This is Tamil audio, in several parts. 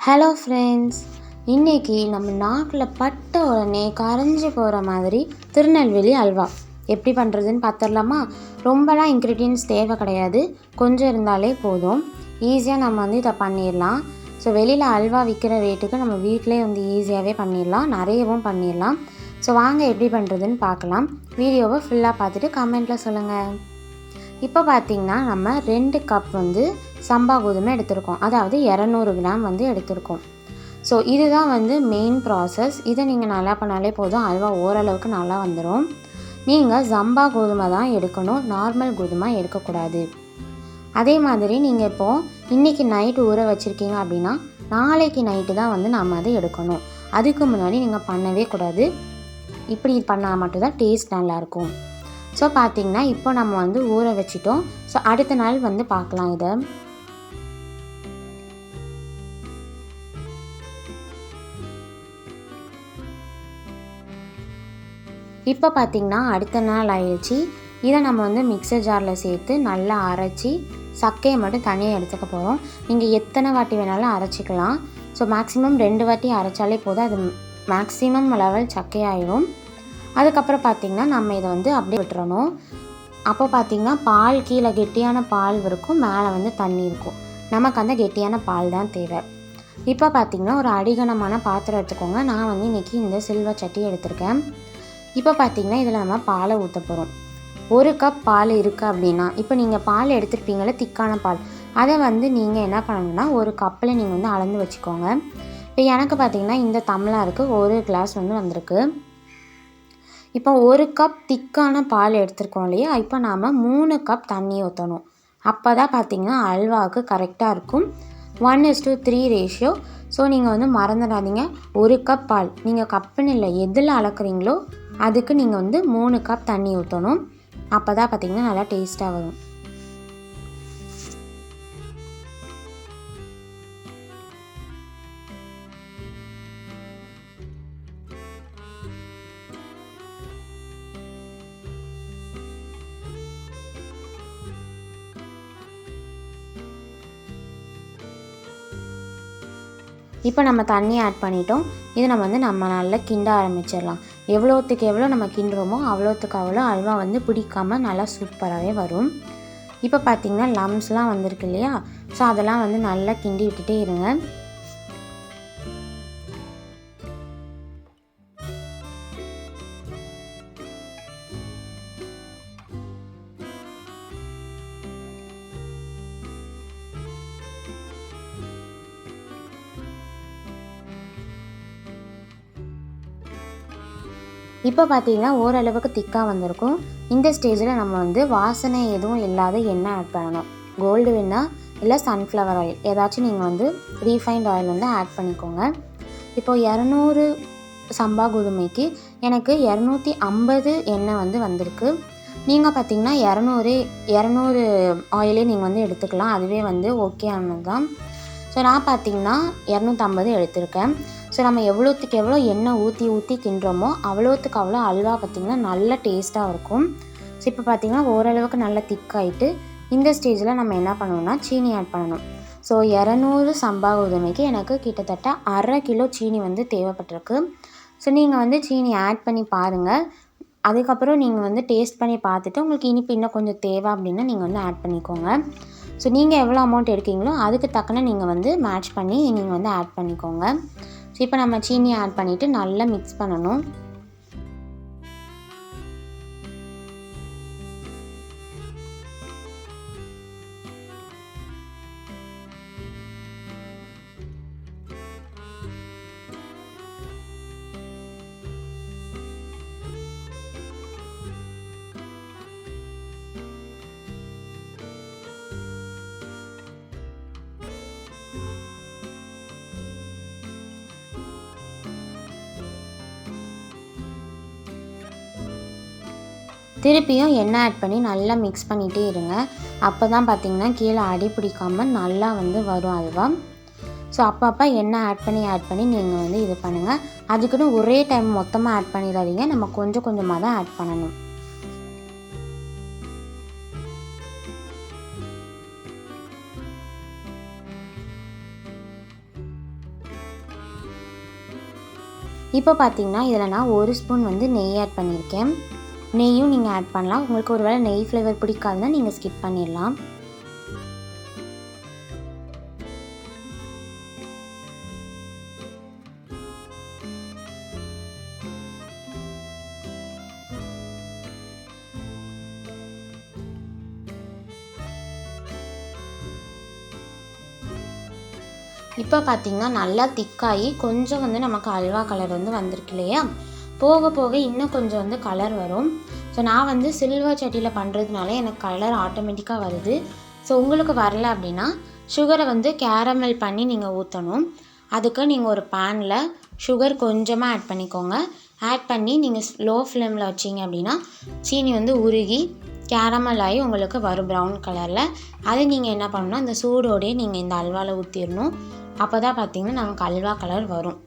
ஹலோ ஃப்ரெண்ட்ஸ் இன்றைக்கி நம்ம நாக்கில் பட்ட உடனே கரைஞ்சி போகிற மாதிரி திருநெல்வேலி அல்வா. எப்படி பண்ணுறதுன்னு பார்த்துடலாமா ரொம்பலாம் இன்க்ரீடியன்ஸ் தேவை கிடையாது. கொஞ்சம் இருந்தாலே போதும். ஈஸியாக நம்ம வந்து இதை பண்ணிடலாம் ஸோ வெளியில் அல்வா விற்கிற ரேட்டுக்கு நம்ம வீட்டிலே வந்து ஈஸியாகவே பண்ணிடலாம் நிறையவும் பண்ணிடலாம் ஸோ வாங்க எப்படி பண்ணுறதுன்னு பார்க்கலாம் வீடியோவை ஃபுல்லாக பார்த்துட்டு கமெண்ட்டில் சொல்லுங்கள் இப்போ பார்த்திங்கன்னா நம்ம ரெண்டு கப் வந்து சம்பா கோதுமை எடுத்திருக்கோம். அதாவது இரநூறு கிராம் வந்து எடுத்திருக்கோம். ஸோ இதுதான் வந்து மெயின் ப்ராசஸ் இதை நீங்கள் நல்லா பண்ணாலே போதும். அல்வா ஓரளவுக்கு நல்லா வந்துடும் நீங்கள் சம்பா கோதுமை தான் எடுக்கணும். நார்மல் கோதுமை எடுக்கக்கூடாது. அதே மாதிரி நீங்கள் இப்போது இன்றைக்கி நைட்டு ஊற வச்சுருக்கீங்க அப்படின்னா நாளைக்கு நைட்டு தான் வந்து நம்ம அதை எடுக்கணும். அதுக்கு முன்னாடி நீங்கள் பண்ணவே கூடாது. இப்படி பண்ணால் மட்டும்தான் டேஸ்ட் நல்லாயிருக்கும் ஸோ பார்த்திங்கன்னா இப்போ நம்ம வந்து ஊற வச்சிட்டோம். ஸோ அடுத்த நாள் வந்து பார்க்கலாம் இதை. இப்போ பார்த்திங்கன்னா அடுத்த நாள் ஆயிடுச்சு. இதை நம்ம வந்து மிக்சர் ஜாரில் சேர்த்து நல்லா அரைச்சி சக்கையை மட்டும் தனியாக எடுத்துக்க போகிறோம் நீங்கள் எத்தனை வாட்டி வேணாலும் அரைச்சிக்கலாம். ஸோ மேக்ஸிமம் ரெண்டு வாட்டி அரைச்சாலே போதும். அது மேக்ஸிமம் லெவல் சக்கையாயிடும் அதுக்கப்புறம் பார்த்திங்கன்னா நம்ம இதை வந்து அப்படியே விட்டுறணும். அப்போ பார்த்திங்கன்னா பால் கீழே கெட்டியான பால் இருக்கும் மேலே வந்து தண்ணி இருக்கும். நமக்கு அந்த கெட்டியான பால் தான் தேவை. இப்போ பார்த்திங்கன்னா ஒரு அடிகனமான பாத்திரம் எடுத்துக்கோங்க. நான் வந்து இன்றைக்கி இந்த சில்வர் சட்டி எடுத்திருக்கேன். இப்போ பார்த்திங்கன்னா இதில் நம்ம பாலை ஊற்ற போகிறோம் ஒரு கப் பால் இருக்குது அப்படின்னா இப்போ நீங்கள் பால் எடுத்துருப்பீங்களே திக்கான பால். அதை வந்து நீங்கள் என்ன பண்ணணும்னா ஒரு கப்பில் நீங்கள் வந்து அளந்து வச்சுக்கோங்க. இப்போ எனக்கு பார்த்திங்கன்னா இந்த தமிழாருக்கு ஒரு கிளாஸ் வந்து வந்திருக்கு. இப்போ ஒரு கப் திக்கான பால் எடுத்துருக்கோம் இல்லையா? இப்போ நாம் மூணு கப் தண்ணி ஊற்றணும் அப்போ தான் பார்த்திங்கன்னா அல்வாவுக்கு கரெக்டாக இருக்கும். One is to three ratio so நீங்கள் வந்து மறந்துடாதீங்க. ஒரு கப் பால். நீங்கள் கப்புன்னு இல்லை எதில் அளக்குறீங்களோ அதுக்கு நீங்கள் வந்து மூணு கப் தண்ணி ஊற்றணும் அப்போ தான் பார்த்திங்கன்னா நல்லா டேஸ்ட்டாக வரும். இப்போ நம்ம தண்ணி ஆட் பண்ணிட்டோம். இது நம்ம வந்து நம்ம நல்லா கிண்ட ஆரம்பிச்சிடலாம். எவ்வளோத்துக்கு எவ்வளோ நம்ம கிண்டுறோமோ அவ்வளோத்துக்கு அவ்வளோ அல்வா வந்து பிடிக்காமல் நல்லா சூப்பராகவே வரும். இப்போ பார்த்திங்கன்னா லம்ஸ்லாம் வந்திருக்கு இல்லையா? ஸோ அதெல்லாம் வந்து நல்லா கிண்டி விட்டுட்டே இருங்க. இப்போ பார்த்தீங்கன்னா ஓரளவுக்கு திக்காக வந்திருக்கும். இந்த ஸ்டேஜில் நம்ம வந்து வாசனை எதுவும் இல்லாத எண்ணெய் ஆட் பண்ணணும். கோல்டு வெண்ணா இல்லை சன்ஃப்ளவர் ஆயில் ஏதாச்சும் நீங்கள் வந்து ரீஃபைண்ட் ஆயில் வந்து ஆட் பண்ணிக்கோங்க. இப்போது இரநூறு சம்பா கோதுமைக்கு எனக்கு இரநூத்தி ஐம்பது எண்ணெய் வந்து வந்திருக்கு. நீங்கள் பார்த்தீங்கன்னா இரநூறு இரநூறு ஆயிலே நீங்கள் வந்து எடுத்துக்கலாம். அதுவே வந்து ஓகே ஆனது தான் ஸோ நான் பார்த்தீங்கன்னா இரநூத்தம்பது எடுத்திருக்கேன். ஸோ நம்ம எவ்வளோத்துக்கு எவ்வளோ எண்ணெய் ஊற்றி ஊற்றி கிண்டுறோமோ அவ்வளோத்துக்கு அவ்வளோ அல்வா பார்த்திங்கன்னா நல்ல டேஸ்ட்டாக இருக்கும். ஸோ இப்போ பார்த்திங்கன்னா ஓரளவுக்கு நல்லா திக்காயிட்டு இந்த ஸ்டேஜில் நம்ம என்ன பண்ணணும்னா சீனி ஆட் பண்ணணும். ஸோ இரநூறு சம்பா கோதுமைக்கு எனக்கு கிட்டத்தட்ட அரை கிலோ சீனி வந்து தேவைப்பட்டிருக்கு. ஸோ நீங்கள் வந்து சீனி ஆட் பண்ணி பாருங்கள் அதுக்கப்புறம் நீங்கள் வந்து டேஸ்ட் பண்ணி பார்த்துட்டு உங்களுக்கு இனிப்பு இன்னும் கொஞ்சம் தேவை அப்படின்னா நீங்கள் வந்து ஆட் பண்ணிக்கோங்க. ஸோ நீங்கள் எவ்வளோ அமௌண்ட் எடுக்கீங்களோ அதுக்கு தக்கன நீங்கள் வந்து மேட்ச் பண்ணி நீங்கள் வந்து ஆட் பண்ணிக்கோங்க. இப்போ நம்ம சீனி ஆட் பண்ணிவிட்டு நல்லா மிக்ஸ் பண்ணணும். திருப்பியும் எண்ணெய் ஆட் பண்ணி நல்லா மிக்ஸ் பண்ணிகிட்டே இருங்க. அப்போ தான் பார்த்திங்கன்னா கீழே அடி பிடிக்காமல் நல்லா வந்து வரும் அல்வா ஸோ அப்பப்போ எண்ணெய் ஆட் பண்ணி ஆட் பண்ணி நீங்கள் வந்து இது பண்ணுங்கள் அதுக்குன்னு ஒரே டைம் மொத்தமாக ஆட் பண்ணிடாதீங்க. நம்ம கொஞ்சம் கொஞ்சமாக தான் ஆட் பண்ணணும். இப்போ பார்த்தீங்கன்னா இதில் நான் ஒரு ஸ்பூன் வந்து நெய் ஆட் பண்ணியிருக்கேன். நெய்யும் நீங்கள் ஆட் பண்ணலாம். உங்களுக்கு ஒரு வேளை நெய் ஃப்ளேவர் பிடிக்காதுன்னா நீங்கள் ஸ்கிப் பண்ணிடலாம். இப்போ பார்த்தீங்கன்னா நல்லா திக்காகி கொஞ்சம் வந்து நமக்கு அல்வா கலர் வந்து வந்திருக்கு இல்லையா? போக போக இன்னும் கொஞ்சம் வந்து கலர் வரும். ஸோ நான் வந்து சில்வர் சட்டியில் பண்ணுறதுனால எனக்கு கலர் ஆட்டோமேட்டிக்காக வருது. ஸோ உங்களுக்கு வரல அப்படின்னா சுகரை வந்து கேரமல் பண்ணி நீங்கள் ஊற்றணும் அதுக்கு நீங்கள் ஒரு பேனில் சுகர் கொஞ்சமாக ஆட் பண்ணிக்கோங்க. ஆட் பண்ணி நீங்கள் லோ ஃப்ளேமில் வச்சிங்க அப்படின்னா சீனி வந்து உருகி கேரமல் ஆகி உங்களுக்கு வரும் ப்ரௌன் கலரில் அதை நீங்கள் என்ன பண்ணணும் அந்த சூடோடையே நீங்கள் இந்த அல்வாவில் ஊற்றிடணும் அப்போ தான் பார்த்தீங்கன்னா நமக்கு அல்வா கலர் வரும்.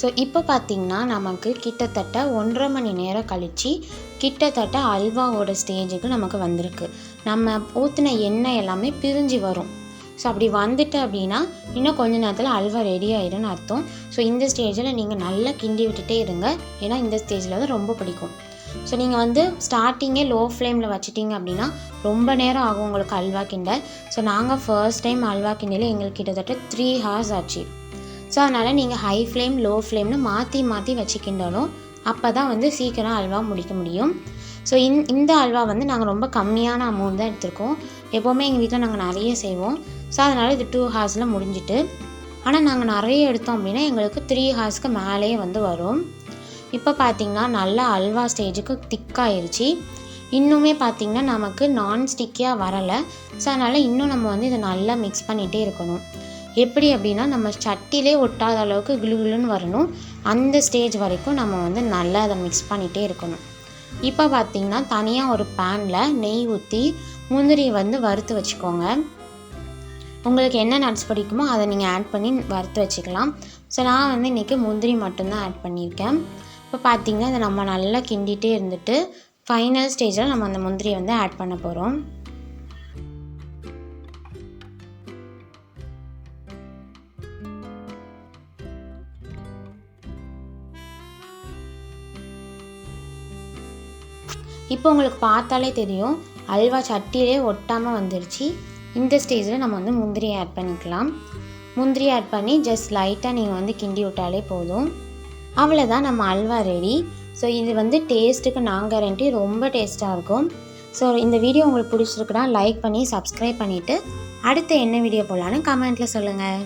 ஸோ இப்போ பார்த்திங்கன்னா நமக்கு கிட்டத்தட்ட ஒன்றரை மணி நேரம் கழித்து கிட்டத்தட்ட அல்வாவோட ஸ்டேஜுக்கு நமக்கு வந்திருக்கு. நம்ம ஊற்றின எண்ணெய் எல்லாமே பிரிஞ்சு வரும். ஸோ அப்படி வந்துட்டு அப்படின்னா இன்னும் கொஞ்ச நேரத்தில் அல்வா ரெடி ஆயிடும்னு அர்த்தம். ஸோ இந்த ஸ்டேஜில் நீங்கள் நல்லா கிண்டி விட்டுட்டே இருங்க. ஏன்னா இந்த ஸ்டேஜில் தான் ரொம்ப பிடிக்கும். ஸோ நீங்கள் வந்து ஸ்டார்டிங்கே லோ ஃப்ளேமில் வச்சிட்டிங்க அப்படின்னா ரொம்ப நேரம் ஆகும் உங்களுக்கு அல்வா கிண்ட. ஸோ நாங்கள் ஃபர்ஸ்ட் டைம் அல்வா கிண்டையில் எங்களுக்கு கிட்டத்தட்ட த்ரீ ஹார்ஸ் ஆச்சு. ஸோ அதனால் நீங்கள் ஹை ஃப்ளேம் லோ ஃப்ளேம்னு மாற்றி மாற்றி வச்சுக்கிண்டாலும் அப்போ தான் வந்து சீக்கிரம் அல்வா முடிக்க முடியும். ஸோ இந் இந்த அல்வா வந்து நாங்கள் ரொம்ப கம்மியான அமௌண்ட் தான் எடுத்திருக்கோம். எப்போவுமே எங்கள் வீட்டில் நாங்கள் நிறைய செய்வோம். ஸோ அதனால் இது டூ ஹார்ஸில் முடிஞ்சிட்டு. ஆனால் நாங்கள் நிறைய எடுத்தோம் அப்படின்னா எங்களுக்கு த்ரீ ஹார்ஸ்க்கு மேலேயே வந்து வரும். இப்போ பார்த்திங்கன்னா நல்லா அல்வா ஸ்டேஜுக்கு திக்காயிருச்சு இன்னுமே பார்த்திங்கன்னா நமக்கு நான் ஸ்டிக்கியாக வரலை. ஸோ அதனால் இன்னும் நம்ம வந்து இதை நல்லா மிக்ஸ் பண்ணிகிட்டே இருக்கணும். எப்படி அப்படின்னா நம்ம சட்டிலே ஒட்டாத அளவுக்கு கிளுகிளுன்னு வரணும். அந்த ஸ்டேஜ் வரைக்கும் நம்ம வந்து நல்லா அதை மிக்ஸ் பண்ணிகிட்டே இருக்கணும். இப்போ பார்த்திங்கன்னா தனியாக ஒரு பேனில் நெய் ஊற்றி முந்திரி வந்து வறுத்து வச்சுக்கோங்க. உங்களுக்கு என்ன நட்ஸ் பிடிக்குமோ அதை நீங்கள் ஆட் பண்ணி வறுத்து வச்சுக்கலாம். ஸோ நான் வந்து இன்றைக்கி முந்திரி மட்டும்தான் ஆட் பண்ணியிருக்கேன். இப்போ பார்த்திங்கன்னா அதை நம்ம நல்லா கிண்டிகிட்டே இருந்துட்டு ஃபைனல் ஸ்டேஜில் நம்ம அந்த முந்திரியை வந்து ஆட் பண்ண போகிறோம் இப்போ உங்களுக்கு பார்த்தாலே தெரியும் அல்வா சட்டியிலே ஒட்டாமல் வந்துருச்சு. இந்த ஸ்டேஜில் நம்ம வந்து முந்திரியை ஆட் பண்ணிக்கலாம். முந்திரி ஆட் பண்ணி ஜஸ்ட் லைட்டாக நீங்கள் வந்து கிண்டி விட்டாலே போதும். அவ்வளோதான் நம்ம அல்வா ரெடி ஸோ இது வந்து டேஸ்ட்டுக்கு நான் கேரண்டி ரொம்ப டேஸ்ட்டாக இருக்கும். ஸோ இந்த வீடியோ உங்களுக்கு பிடிச்சிருக்குன்னா லைக் பண்ணி சப்ஸ்கிரைப் பண்ணிவிட்டு அடுத்து என்ன வீடியோ போடலான்னு கமெண்ட்டில் சொல்லுங்கள்